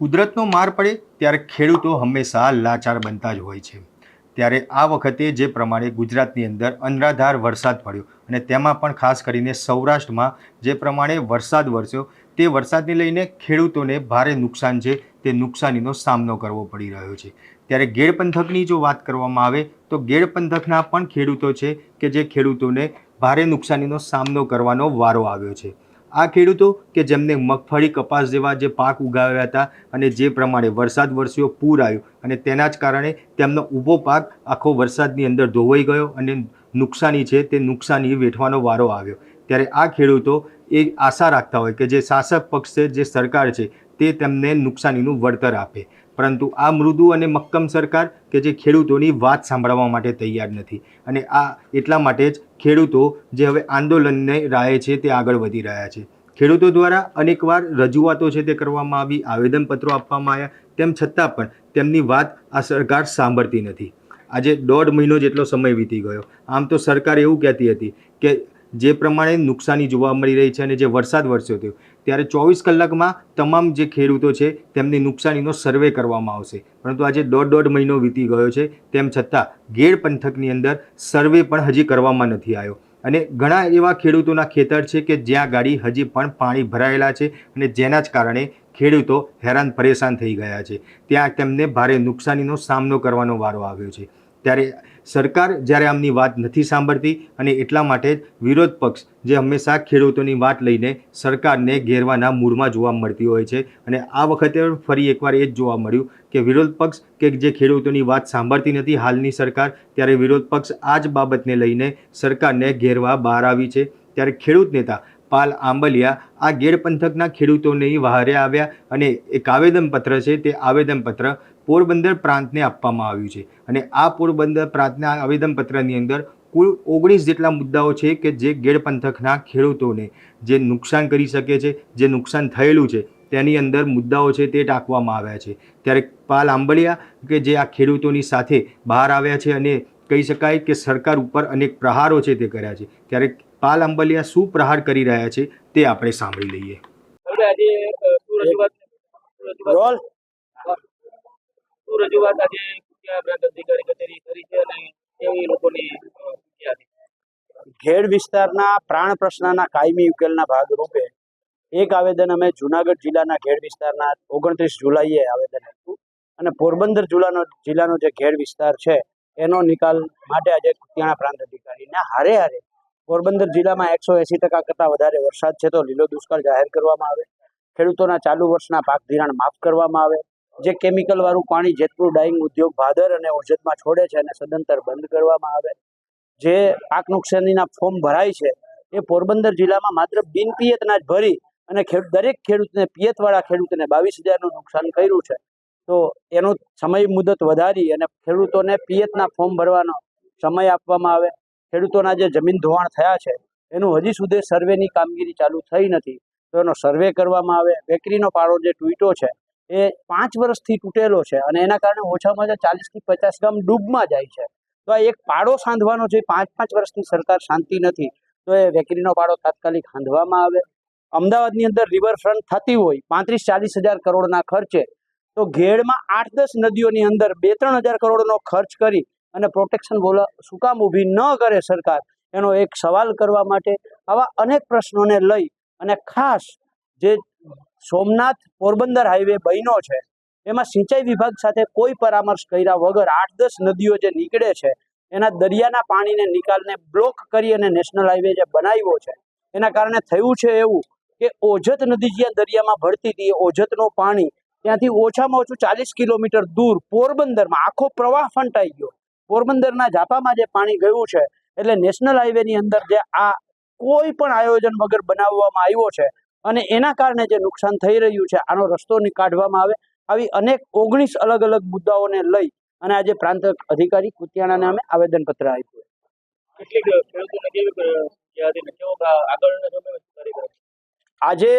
કુદરતનો માર પડે ત્યારે ખેડૂતો હંમેશા લાચાર બનતા જ હોય છે. ત્યારે આ વખતે જે પ્રમાણે ગુજરાતની અંદર અનરાધાર વરસાદ પડ્યો અને તેમાં પણ ખાસ કરીને સૌરાષ્ટ્રમાં જે પ્રમાણે વરસાદ વરસ્યો, તે વરસાદને લઈને ખેડૂતોને ભારે નુકસાન છે, તે નુકસાનીનો સામનો કરવો પડી રહ્યો છે. ત્યારે ગેડ પંથકની જો વાત કરવામાં આવે, તો ગેડ પંથકના પણ ખેડૂતો છે કે જે ખેડૂતોને ભારે નુકસાનીનો સામનો કરવાનો વારો આવ્યો છે. આ ખેડૂતો કે જેમને મગફળી કપાસ જેવા જે પાક ઉગાવ્યા હતા અને જે પ્રમાણે વરસાદ વરસ્યો, પૂર આવ્યું અને તેના જ કારણે તેમનો ઊભો પાક આખો વરસાદની અંદર ધોવાઈ ગયો અને નુકસાની છે તે નુકસાની વેઠવાનો વારો આવ્યો. ત્યારે આ ખેડૂતો એ આશા રાખતા હોય કે જે શાસક પક્ષ છે, જે સરકાર છે, તે તેમને નુકસાનીનું વળતર આપે. પરંતુ આ મૃદુ અને મક્કમ સરકાર કે જે ખેડૂતોની વાત સાંભળવા માટે તૈયાર નથી. અને આ એટલા માટે જ ખેડૂતો જે હવે આંદોલનને રાહે છે તે આગળ વધી રહ્યા છે. ખેડૂતો દ્વારા અનેકવાર રજૂઆતો છે તે કરવામાં આવી, આવેદનપત્રો આપવામાં આવ્યા, તેમ છતાં પણ તેમની વાત આ સરકાર સાંભળતી નથી. આજે દોઢ મહિનો જેટલો સમય વીતી ગયો. આમ તો સરકાર એવું કહેતી હતી કે જે પ્રમાણે નુકસાની જોવા મળી રહી છે અને જે વરસાદ વરસ્યો હતો ત્યારે ચોવીસ કલાકમાં તમામ જે ખેડૂતો છે, તેમની નુકસાનીનો સર્વે કરવામાં આવશે. પરંતુ આજે દોઢ દોઢ મહિનો વીતી ગયો છે, તેમ છતાં ગેડ પંથકની અંદર સર્વે પણ હજી કરવામાં નથી આવ્યો. અને ઘણા એવા ખેડૂતોના ખેતર છે કે જ્યાં ગાડી હજી પણ પાણી ભરાયેલા છે અને જેના જ કારણે ખેડૂતો હેરાન પરેશાન થઈ ગયા છે. ત્યાં તેમને ભારે નુકસાનીનો સામનો કરવાનો વારો આવ્યો છે. ત્યારે સરકાર જ્યારે આમની વાત નથી સાંભળતી અને એટલા માટે જ વિરોધ પક્ષ જે હંમેશા ખેડૂતોની વાત લઈને સરકારને ઘેરવાના મૂડમાં જોવા મળતી હોય છે. અને આ વખતે ફરી એકવાર એ જ જોવા મળ્યું કે વિરોધ પક્ષ કે જે ખેડૂતોની વાત સાંભળતી નથી હાલની સરકાર, ત્યારે વિરોધ પક્ષ આ જ બાબતને લઈને સરકારને ઘેરવા બહાર આવી છે. ત્યારે ખેડૂત નેતા પાલ આંબલિયા આ ગેરપંથકના ખેડૂતોની વહારે આવ્યા અને એક આવેદનપત્ર છે તે આવેદનપત્ર પોરબંદર પ્રાંતને આપવામાં આવ્યું છે. અને આ પોરબંદર પ્રાંતના આવેદનપત્રની અંદર કુલ ઓગણીસ જેટલા મુદ્દાઓ છે કે જે ગેડ પંથકના ખેડૂતોને જે નુકસાન કરી શકે છે જે નુકસાન થયેલું છે તેની અંદર મુદ્દાઓ છે તે ટાંકવામાં આવ્યા છે. ત્યારે પાલ આંબલિયા કે જે આ ખેડૂતોની સાથે બહાર આવ્યા છે અને કહી શકાય કે સરકાર ઉપર અનેક પ્રહારો છે તે કર્યા છે. ત્યારે પાલ આંબલિયા શું પ્રહાર કરી રહ્યા છે તે આપણે સાંભળી લઈએ. રોલ. શું રજૂઆત આજે કુતિયા વિસ્તારના પ્રાણ પ્રશ્નના કાયમી ઉકેલના ભાગરૂપે એક આવેદન અમે જુનાગઢ જિલ્લાના ઘેડ વિસ્તારના ઓગણત્રીસ જુલાઈએ આવેદન આપ્યું. અને પોરબંદર જિલ્લાનો જિલ્લાનો જે ઘેડ વિસ્તાર છે, એનો નિકાલ માટે આજે કુતિયાણા પ્રાંત અધિકારીને હારે હારે પોરબંદર જિલ્લામાં એકસો એસી ટકા કરતાં વધારે વરસાદ છે તો લીલો દુષ્કાળ જાહેર કરવામાં આવે. ખેડૂતોના ચાલુ વર્ષના પાક ધિરાણ માફ કરવામાં આવે. જે કેમિકલ વાળું પાણી જેતપુર ડાઈંગ ઉદ્યોગ ભાદર અને ઓજતમાં છોડે છે અને સદંતર બંધ કરવામાં આવે, જે પાક નુકસાનીના ફોર્મ ભરાય છે, એ પોરબંદર જિલ્લામાં માત્ર બિનપિયતના જ ભરી અને દરેક ખેડૂતને પિયતવાળા ખેડૂતને બાવીસ હજારનું નુકસાન કર્યું છે. તો એનો સમય મુદત વધારી અને ખેડૂતોને પિયતના ફોર્મ ભરવાનો સમય આપવામાં આવે. ખેડૂતોના જે જમીન ધોવાણ થયા છે, એનું હજી સુધી સર્વેની કામગીરી ચાલુ થઈ નથી. તો એનો સર્વે કરવામાં આવે. વેકરીનો પાળો જે તૂટ્યો છે એ પાંચ વર્ષથી તૂટેલો છે અને એના કારણે ઓછામાં ઓછા ચાલીસથી પચાસ ગામ ડૂબમાં જાય છે. તો આ એક પાડો સાંધવાનો છે, પાંચ પાંચ વર્ષની સરકાર શાંતિ નથી, તો એ વેકરીનો પાડો તાત્કાલિક સાંધવામાં આવે. અમદાવાદની અંદર રિવરફ્રન્ટ થતી હોય, પાંત્રીસ ચાલીસ હજાર કરોડના ખર્ચે, તો ઘેડમાં આઠ દસ નદીઓની અંદર બે ત્રણ હજાર કરોડનો ખર્ચ કરી અને પ્રોટેક્શન બોલા શું કામ ઊભી ન કરે સરકાર, એનો એક સવાલ કરવા માટે આવા અનેક પ્રશ્નોને લઈ અને ખાસ જે સોમનાથ પોરબંદર હાઈવે બન્યો છે. એમાં સિંચાઈ વિભાગ સાથે કોઈ પરામર્શ કર્યા વગર આઠ દસ નદીઓ જે નીકળે છે, એના દરિયાના પાણીને નિકાલને બ્લોક કરી અને નેશનલ હાઈવે જે બનાવ્યો છે, એના કારણે થયું છે એવું કે ઓજત નદી જ્યાં દરિયામાં ભળતી હતી ઓજતનું પાણી ત્યાંથી ઓછામાં ઓછું ચાલીસ કિલોમીટર દૂર પોરબંદરમાં આખો પ્રવાહ ફંટાઈ ગયો. પોરબંદરના ઝાપામાં જે પાણી ગયું છે, એટલે નેશનલ હાઈવેની અંદર જે આ કોઈ પણ આયોજન વગર બનાવવામાં આવ્યો છે અને એના કારણે જે નુકસાન થઈ રહ્યું છે આનો રસ્તો કાઢવામાં આવે આવી અનેક ઓગણીસ અલગ અલગ મુદ્દાઓને લઈ અને આજે પ્રાંત અધિકારી કુતિયાણાને અમે આવેદનપત્ર આપ્યું. આજે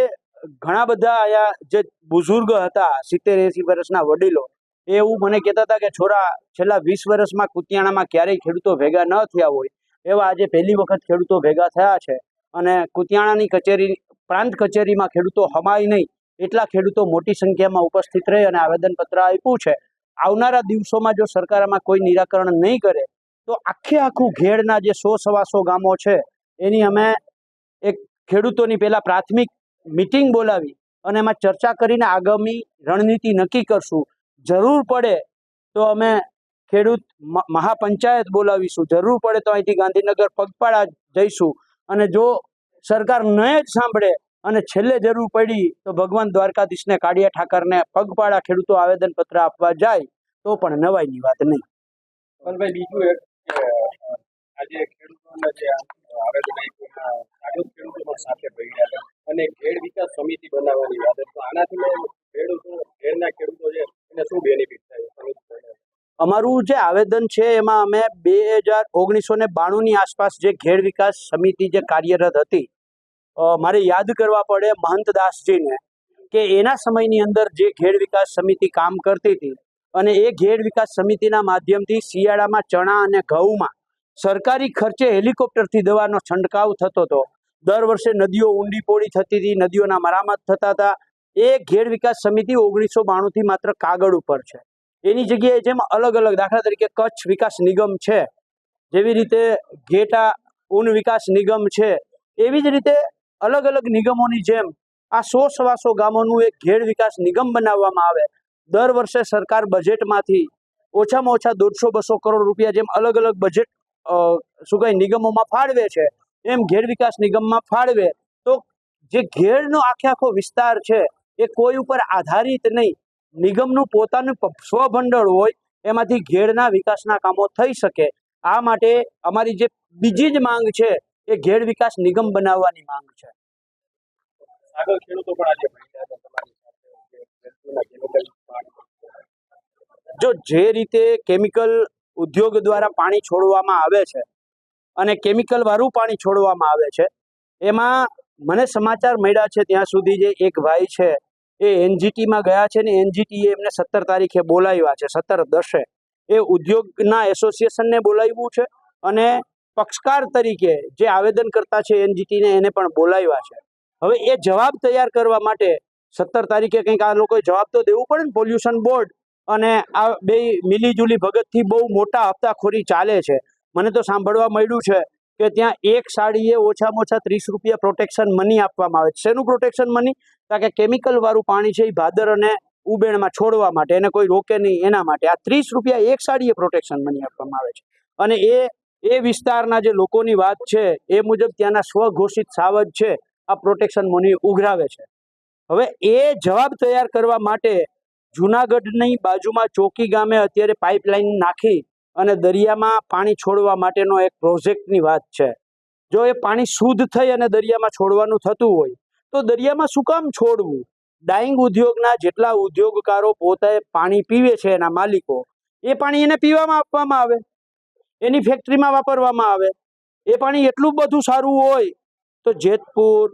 ઘણા બધા અહીંયા જે બુઝુર્ગ હતા સિત્તેર એસી વર્ષના વડીલો એ એવું મને કહેતા હતા કે છોરા છેલ્લા વીસ વર્ષમાં કુતિયાણામાં ક્યારેય ખેડૂતો ભેગા ન થયા હોય એવા આજે પહેલી વખત ખેડૂતો ભેગા થયા છે. અને કુતિયાણાની કચેરી, પ્રાંત કચેરીમાં ખેડૂતો હમાય નહીં, એટલા ખેડૂતો મોટી સંખ્યામાં ઉપસ્થિત રહી અને આવેદનપત્ર આપ્યું છે. આવનારા દિવસોમાં જો સરકાર આમાં કોઈ નિરાકરણ નહીં કરે, તો આખે આખું ઘેડના જે સો સવાસો ગામો છે, એની અમે એક ખેડૂતોની પહેલાં પ્રાથમિક મિટિંગ બોલાવી અને એમાં ચર્ચા કરીને આગામી રણનીતિ નક્કી કરશું. જરૂર પડે તો અમે ખેડૂત મહાપંચાયત બોલાવીશું. જરૂર પડે તો અહીંથી ગાંધીનગર પગપાળા જઈશું. અને જો સરકાર ન જ સાંભળે અને છેલ્લે જરૂર પડી તો ભગવાન દ્વારકાધીશને કાળિયા ઠાકરને પગપાળા ખેડૂતો આવેદનપત્ર આપવા જાય, તો પણ નવાઈની વાત નહીં બીજું આજે ખેડૂતોને જે આવેદન આપ્યું ખેડૂતો સાથે ભેગા હતા અને ખેડ વિકાસ સમિતિ બનાવવાની વાત તો આનાથી ખેડૂતો, ખેડના ખેડૂતો છે, એને શું બેનિફિટ થાય? અમારું જે આવેદન છે, એમાં અમે બે હજાર ઓગણીસો ને બાણુંની આસપાસ જે ઘેર વિકાસ સમિતિ જે કાર્યરત હતી મારે યાદ કરવા પડે મહંત દાસજીને કે એના સમયની અંદર જે ઘેર વિકાસ સમિતિ કામ કરતી હતી અને એ ઘેર વિકાસ સમિતિના માધ્યમથી શિયાળામાં ચણા અને ઘઉંમાં સરકારી ખર્ચે હેલિકોપ્ટરથી દવાનો છંટકાવ થતો હતો. દર વર્ષે નદીઓ ઊંડી પોળી થતી હતી, નદીઓના મરામત થતા હતા. એ ઘેર વિકાસ સમિતિ ઓગણીસો બાણુંથી માત્ર કાગળ ઉપર છે. એની જગ્યાએ જેમ અલગ અલગ દાખલા તરીકે કચ્છ વિકાસ નિગમ છે, જેવી રીતે ઘેટા ઊન વિકાસ નિગમ છે, એવી જ રીતે અલગ અલગ નિગમોની જેમ આ સો સવાસો ગામોનું એક ઘેડ વિકાસ નિગમ બનાવવામાં આવે. દર વર્ષે સરકાર બજેટમાંથી ઓછામાં ઓછા દોઢસો બસો કરોડ રૂપિયા જેમ અલગ અલગ બજેટ શું કહે નિગમોમાં ફાળવે છે. એમ ઘેડ વિકાસ નિગમમાં ફાળવે. તો જે ઘેડનો આખે આખો વિસ્તાર છે, એ કોઈ ઉપર આધારિત નહીં. નિગમનું પોતાનું સ્વભંડોળ હોય એમાંથી ઘેડના વિકાસના કામો થઈ શકે. આ માટે અમારી જે બીજી જ માંગ છે એ ઘેડ વિકાસ નિગમ બનાવવાની માંગ છે. જો જે રીતે કેમિકલ ઉદ્યોગ દ્વારા પાણી છોડવામાં આવે છે અને કેમિકલ વાળું પાણી છોડવામાં આવે છે એમાં મને સમાચાર મળ્યા છે ત્યાં સુધી જે એક ભાઈ છે એ એનજીટીમાં ગયા છે ને એનજીટીએ એમને સત્તર તારીખે બોલાવ્યા છે, સત્તર દસે. એ ઉદ્યોગના એસોસિએશનને બોલાવ્યું છે અને પક્ષકાર તરીકે જે આવેદન કરતા છે એનજીટીને એને પણ બોલાવ્યા છે. હવે એ જવાબ તૈયાર કરવા માટે સત્તર તારીખે કંઈક આ લોકોએ જવાબ તો દેવું પડે ને પોલ્યુશન બોર્ડ અને આ બે મિલીજુલી ભગતથી બહુ મોટા હપ્તાખોરી ચાલે છે. મને તો સાંભળવા મળ્યું છે કે ત્યાં એક સાડીએ ઓછામાં ઓછા ત્રીસ રૂપિયા પ્રોટેક્શન મની આપવામાં આવે છે. શેનું પ્રોટેક્શન મની કારણ કે કેમિકલવાળું પાણી છે એ ભાદર અને ઉબેણમાં છોડવા માટે, એને કોઈ રોકે નહીં એના માટે. આ ત્રીસ રૂપિયા એક સાડીએ પ્રોટેક્શન મની આપવામાં આવે છે. અને એ એ વિસ્તારના જે લોકોની વાત છે, એ મુજબ ત્યાંના સ્વઘોષિત સાવજ છે, આ પ્રોટેક્શન મની ઉઘરાવે છે. હવે એ જવાબ તૈયાર કરવા માટે જુનાગઢની બાજુમાં ચોકી ગામે અત્યારે પાઇપલાઇન નાખી અને દરિયામાં પાણી છોડવા માટેનો એક પ્રોજેક્ટની વાત છે. જો એ પાણી શુદ્ધ થઈ અને દરિયામાં છોડવાનું થતું હોય, તો દરિયામાં શું કામ છોડવું? ડાઈંગ ઉદ્યોગના જેટલા ઉદ્યોગકારો પોતે પાણી પીવે છે એના માલિકો, એ પાણી એને પીવામાં આપવામાં આવે. એની ફેક્ટરીમાં વાપરવામાં આવે. એ પાણી એટલું બધું સારું હોય, તો જેતપુર,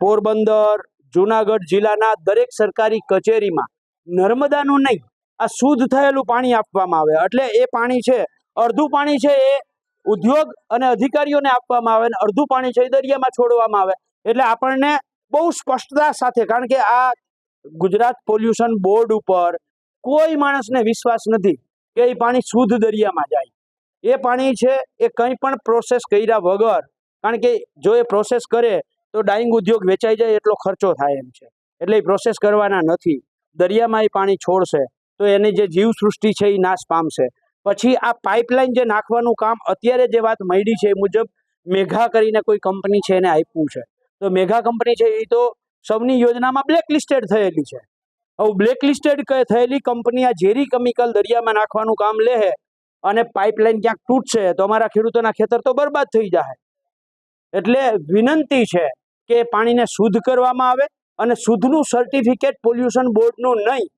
પોરબંદર, જુનાગઢ જિલ્લાના દરેક સરકારી કચેરીમાં નર્મદાનું નહીં આ શુદ્ધ થયેલું પાણી આપવામાં આવે. એટલે એ પાણી છે, અડધું પાણી છે એ ઉદ્યોગ અને અધિકારીઓને આપવામાં આવે અને અડધું પાણી છે એ દરિયામાં છોડવામાં આવે. એટલે આપણને બહુ સ્પષ્ટતા સાથે, કારણ કે આ ગુજરાત પોલ્યુશન બોર્ડ ઉપર કોઈ માણસને વિશ્વાસ નથી કે એ પાણી શુદ્ધ દરિયામાં જાય. એ પાણી છે એ કંઈ પણ પ્રોસેસ કર્યા વગર, કારણ કે જો એ પ્રોસેસ કરે તો ડાઈંગ ઉદ્યોગ વેચાઈ જાય એટલો ખર્ચો થાય એમ છે. એટલે એ પ્રોસેસ કરવાના નથી. દરિયામાં એ પાણી છોડશે. તો એની જે જીવસૃષ્ટિ છે એ નાશ પામશે. પછી આ પાઇપલાઇન જે નાખવાનું કામ અત્યારે જે વાત મળી છે એ મુજબ મેઘા કરીને કોઈ કંપની છે એને આપ્યું છે. તો મેઘા કંપની છે એ તો સૌની યોજનામાં બ્લેક લિસ્ટેડ થયેલી છે. હવે બ્લેક લિસ્ટેડ થયેલી કંપની આ ઝેરી કેમિકલ દરિયામાં નાખવાનું કામ લે અને પાઇપલાઇન ક્યાંક તૂટશે તો અમારા ખેડૂતોના ખેતર તો બરબાદ થઈ જાય એટલે વિનંતી છે કે પાણીને શુદ્ધ કરવામાં આવે અને શુદ્ધનું સર્ટિફિકેટ પોલ્યુશન બોર્ડનું નહીં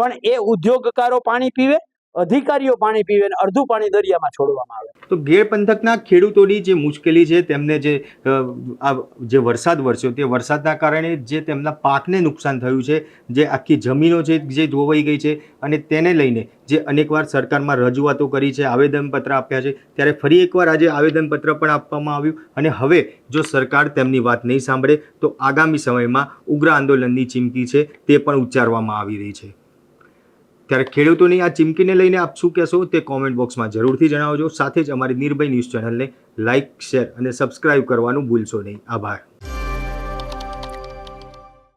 પણ એ ઉદ્યોગકારો પાણી પીવે, અધિકારીઓ પાણી પીવે અને અડધું પાણી દરિયામાં છોડવામાં આવે. તો ગેર પંથકના ખેડૂતોની જે મુશ્કેલી છે, તેમને જે આ જે વરસાદ વરસ્યો તે વરસાદના કારણે જે તેમના પાકને નુકસાન થયું છે, જે આખી જમીનો છે જે ધોવાઈ ગઈ છે અને તેને લઈને જે અનેકવાર સરકારમાં રજૂઆતો કરી છે, આવેદનપત્ર આપ્યા છે, ત્યારે ફરી એકવાર આજે આવેદનપત્ર પણ આપવામાં આવ્યું અને હવે જો સરકાર તેમની વાત નહીં સાંભળે, તો આગામી સમયમાં ઉગ્ર આંદોલનની ચીમકી છે તે પણ ઉચ્ચારવામાં આવી રહી છે. ત્યારે ખેડૂતોની આ ચીમકીને લઈને આપ શું કહેશો તે કોમેન્ટ બોક્સમાં જરૂરથી જણાવજો. સાથે જ અમારી નિર્ભય ન્યૂઝ ચેનલને લાઇક શેર અને સબસ્ક્રાઇબ કરવાનું ભૂલશો નહીં. આભાર.